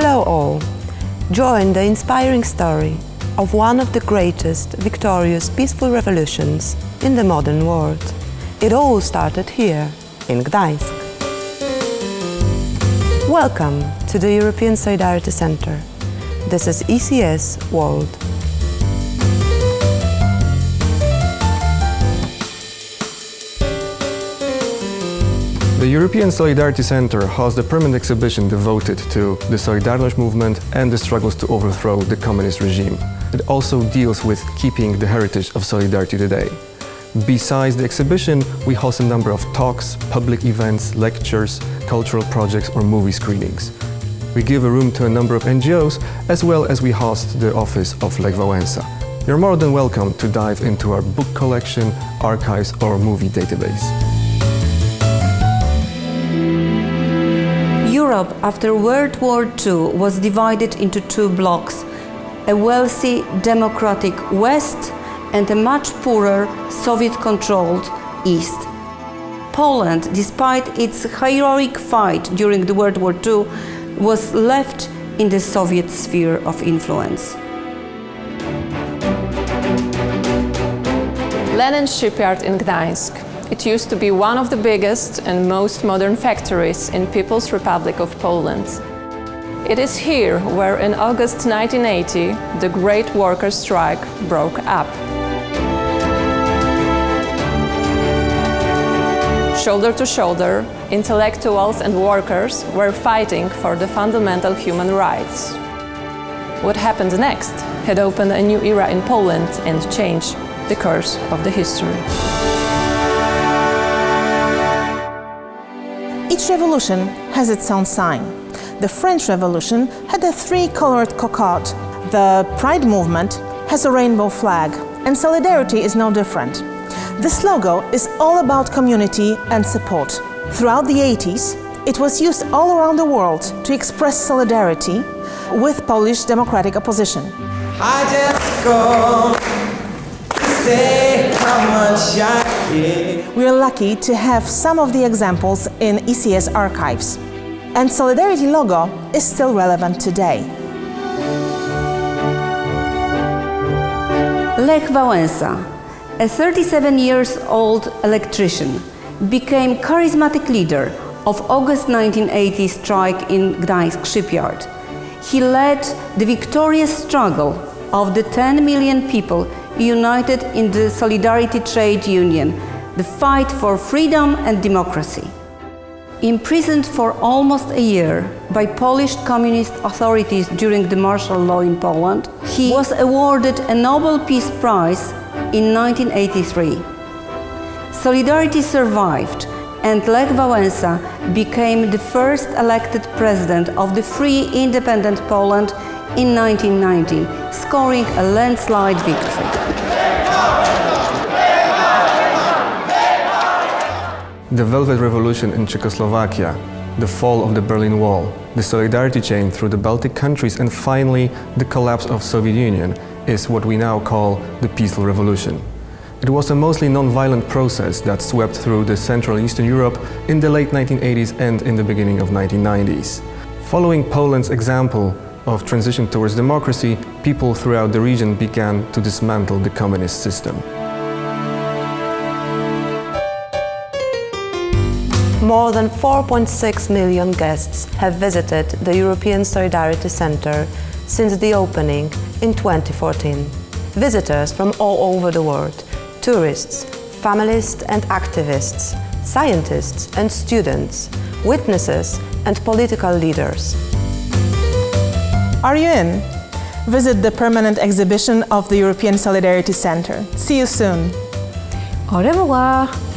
Hello all. Join the inspiring story of one of the greatest victorious peaceful revolutions in the modern world. It all started here in Gdańsk. Welcome to the European Solidarity Center. This is ECS World. The European Solidarity Center hosts a permanent exhibition devoted to the Solidarność movement and the struggles to overthrow the communist regime. It also deals with keeping the heritage of Solidarity today. Besides the exhibition, we host a number of talks, public events, lectures, cultural projects or movie screenings. We give a room to a number of NGOs as well as we host the office of Lech Wałęsa. You're more than welcome to dive into our book collection, archives or movie database. Europe after World War II was divided into two blocks a wealthy democratic West and a much poorer Soviet controlled East. Poland, despite its heroic fight during the World War II, was left in the Soviet sphere of influence. Lenin shipyard in Gdańsk. It used to be one of the biggest and most modern factories in People's Republic of Poland. It is here where in August 1980 the Great Workers' Strike broke up. Shoulder to shoulder, intellectuals and workers were fighting for the fundamental human rights. What happened next had opened a new era in Poland and changed the course of the history. Each revolution has its own sign. The French Revolution had a three colored cocotte. The Pride movement has a rainbow flag, and Solidarity is no different. This logo is all about community and support. Throughout the 80s, it was used all around the world to express solidarity with Polish democratic opposition. Care. We are lucky to have some of the examples in ECS archives. And Solidarity logo is still relevant today. Lech Wałęsa, a 37 years old electrician, became charismatic leader of August 1980 strike in Gdańsk shipyard. He led the victorious struggle of the 10 million people united in the Solidarity Trade Union, the fight for freedom and democracy. Imprisoned for almost a year by Polish communist authorities during the martial law in Poland, he was awarded a Nobel Peace Prize in 1983. Solidarity survived, and Lech Wałęsa became the first elected president of the free independent Poland in 1990, scoring a landslide victory. The Velvet Revolution in Czechoslovakia, the fall of the Berlin Wall, the solidarity chain through the Baltic countries, and finally the collapse of the Soviet Union is what we now call the Peaceful Revolution. It was a mostly non-violent process that swept through the Central and Eastern Europe in the late 1980s and in the beginning of 1990s. Following Poland's example of transition towards democracy, people throughout the region began to dismantle the communist system. More than 4.6 million guests have visited the European Solidarity Center since the opening in 2014. Visitors from all over the world, tourists, families and activists, scientists and students, witnesses and political leaders. Are you in? Visit the permanent exhibition of the European Solidarity Center. See you soon. Au revoir!